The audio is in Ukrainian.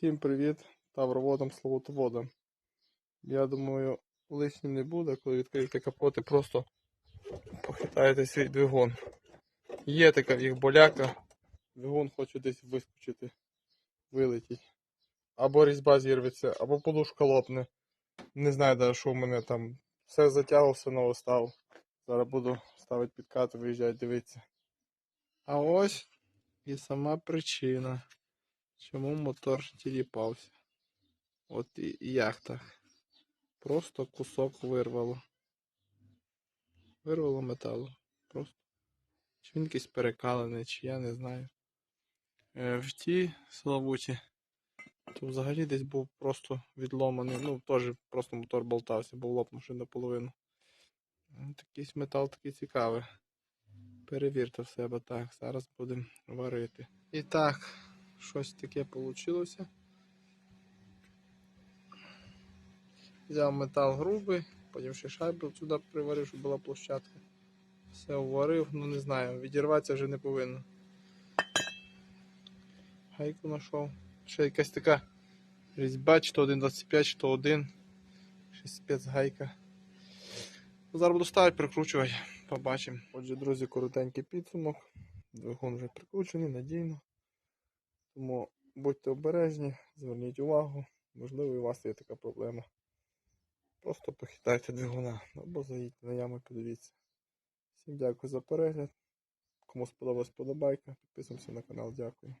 Всім привіт тавроводам, словотоводам. Я думаю, лишнім не буде, коли відкриєте капот і просто похитаєте свій двигун. Є така їх боляка, двигун хоче десь вискочити, вилетіть. Або різьба зірветься, або подушка лопне. Не знаю навіть, що в мене там. Все затягував, все нове став. Зараз буду ставити підкати, виїжджати, дивитися. А ось і сама причина, чому мотор тіліпався. От і, як. Просто кусок вирвало. Вирвало металу. Просто. Чи він якийсь перекалений, чи я не знаю. Е, в тій славуті, то взагалі десь був просто відломаний. Ну, теж просто мотор болтався, був лопнувши наполовину. М, Якийсь метал такий цікавий. Перевірте в себе так. Зараз будемо варити. І так, щось таке вийшло. Взяв метал грубий, потім ще шайбу сюди приварив, щоб була площадка. Все уварив, ну не знаю, відірватися вже не повинно. Гайку знайшов. Ще якась така різьба, чи то 1.25, чи то 1. Ще спецгайка. Зараз буду ставити, прикручувати, побачимо. Отже, друзі, коротенький підсумок. Двигун вже прикручений, надійно. Тому будьте обережні, зверніть увагу, можливо, і у вас є така проблема. Просто похитайте двигуна або заїдьте на яму і подивіться. Всім дякую за перегляд. Кому сподобалась подобайка, підписуємося на канал, дякую.